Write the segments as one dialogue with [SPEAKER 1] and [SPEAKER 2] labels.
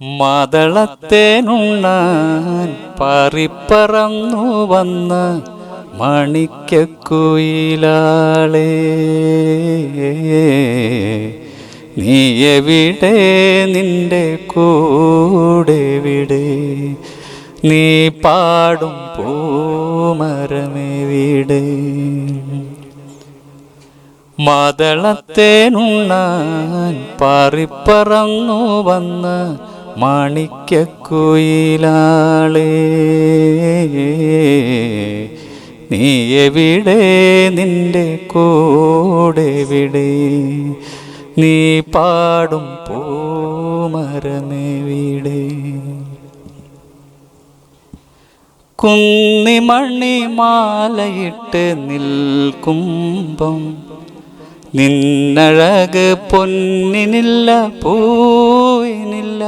[SPEAKER 1] മതളത്തേനുണ്ണാൻ പാറിപ്പറന്നു വന്ന മണിക്കുയിലാളെ നീ എവിടെ? നിന്റെ കൂടെ വിടെ നീ പാടും പൂമരമെവിടെ? മതളത്തേനുണ്ണാൻ പാറിപ്പറന്നു വന്ന മാണിക്കുയിലാളേ നീ എവിടെ നിന്റെ കൂടെ വിടെ നീ പാടും പൂമരമെവിടെ? കുന്നിമണി മാലയിട്ട് നിൽക്കുമ്പം നിന്നഴക് പൊന്നിനില്ല പൂവിനില്ല.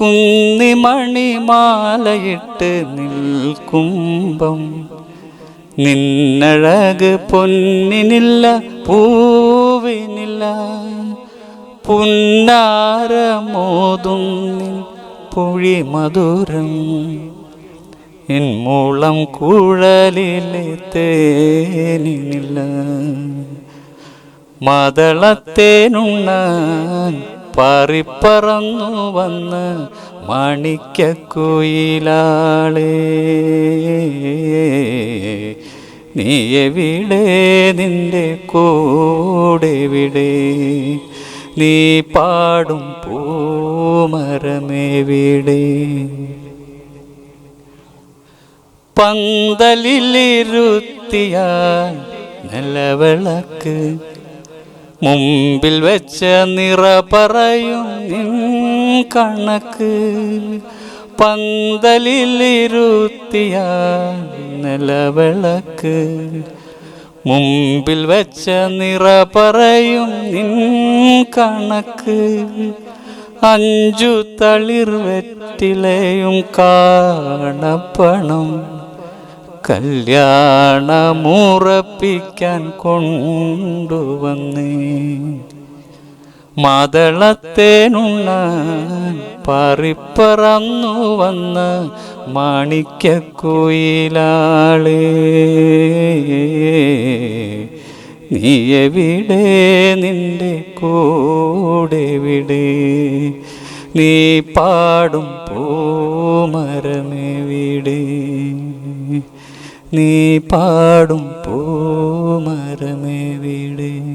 [SPEAKER 1] കുന്നിമണി മണിമാലയിട്ട് നിൽക്കുമ്പം നിന്നഴക് പൊന്നിനില്ല പൂവിനില്ല. പുന്നാരമോതും പുഴി മധുരം. എൻ മൂളം കുഴലിലെ തേനില്ല മതളത്തേനുണ്ണാൻ പാറിപ്പറന്നു വന്ന് മണിക്കക്കുയിലാളേ നീ എവിടെ നിന്റെ കൂടെവിടെ? നീ പാടും പൂമരമെവിടെ? പന്തലിലിരുത്തിയ നിലവിളക്ക് മുമ്പിൽ വെച്ച നിറ പറയും നിൻ കണക്ക്. പന്തലിലിരുത്തിയ നിലവിളക്ക്. മുമ്പിൽ വെച്ച നിറ പറയും നിൻ കണക്ക്. അഞ്ചു തളിർ വെറ്റിലയും കാണപ്പണം. കല്യാണമുറപ്പിക്കാൻ കൊണ്ടുവന്നേ. മതളത്തേനുണ്ണാൻ പറിപ്പറന്നു വന്ന മാണിക്കുയിലാളേ നീ എവിടെ? നിന്റെ കൂടെ വിടെ നീ പാടും പൂമരമെവിടെ? നീ പാടും പൂമരമെവിടെ.